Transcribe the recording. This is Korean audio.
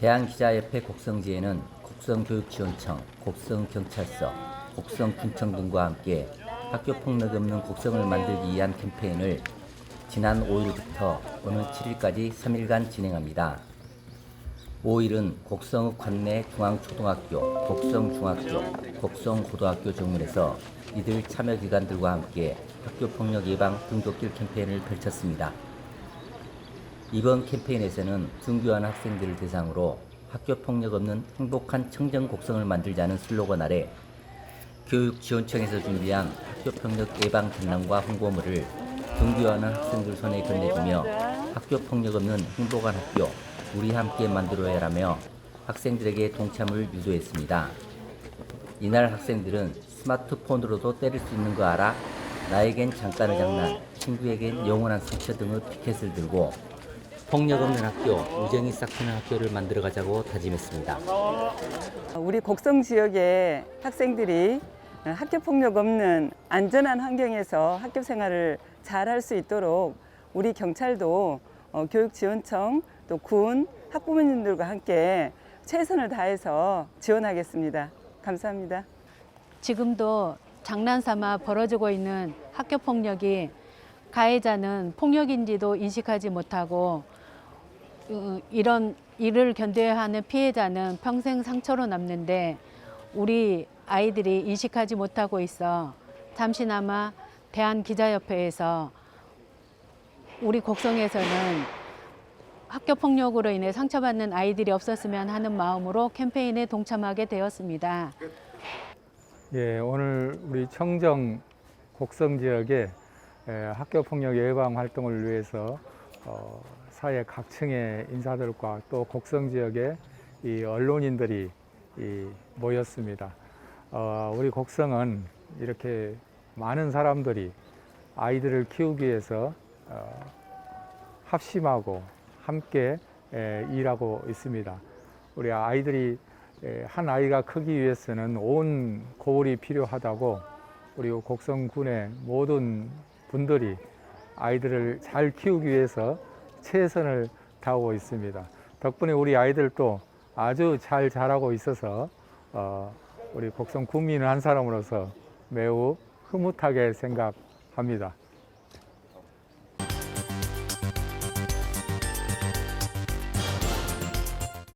대한기자협회 곡성지회는 곡성교육지원청, 곡성경찰서, 곡성군청 등과 함께 학교 폭력 없는 곡성을 만들기 위한 캠페인을 지난 5일부터 오는 7일까지 3일간 진행합니다. 5일은 곡성읍 관내 중앙초등학교, 곡성중학교, 곡성고등학교 정문에서 이들 참여 기관들과 함께 학교 폭력 예방 등굣길 캠페인을 펼쳤습니다. 이번 캠페인에서는 등교하는 학생들을 대상으로 학교 폭력 없는 행복한 청정 곡성을 만들자는 슬로건 아래 교육지원청에서 준비한 학교 폭력 예방 전람과 홍보물을 등교하는 학생들 손에 건네주며 학교 폭력 없는 행복한 학교 우리 함께 만들어야라며 학생들에게 동참을 유도했습니다. 이날 학생들은 스마트폰으로도 때릴 수 있는 거 알아? 나에겐 잠깐의 장난, 친구에겐 영원한 상처 등의 피켓을 들고 폭력 없는 학교, 우정이 싹트는 학교를 만들어 가자고 다짐했습니다. 우리 곡성 지역의 학생들이 학교 폭력 없는 안전한 환경에서 학교 생활을 잘 할 수 있도록 우리 경찰도 어, 교육지원청 또 군 학부모님들과 함께 최선을 다해서 지원하겠습니다. 감사합니다. 지금도 장난삼아 벌어지고 있는 학교 폭력이 가해자는 폭력인지도 인식하지 못하고 어, 이런 일을 견뎌야 하는 피해자는 평생 상처로 남는데 우리 아이들이 인식하지 못하고 있어 잠시나마 대한기자협회에서 우리 곡성에서는 학교 폭력으로 인해 상처받는 아이들이 없었으면 하는 마음으로 캠페인에 동참하게 되었습니다. 예, 오늘 우리 청정 곡성 지역의 에, 학교 폭력 예방 활동을 위해서 어, 사회 각층의 인사들과 또 곡성 지역의 이 언론인들이 이 모였습니다. 어, 우리 곡성은 이렇게 많은 사람들이 아이들을 키우기 위해서 어, 합심하고 함께 에, 일하고 있습니다. 우리 아이들이 에, 한 아이가 크기 위해서는 온 고을이 필요하다고 우리 곡성군의 모든 분들이 아이들을 잘 키우기 위해서 최선을 다하고 있습니다. 덕분에 우리 아이들도 아주 잘 자라고 있어서 어, 우리 곡성 국민 한 사람으로서 매우 흐뭇하게 생각합니다.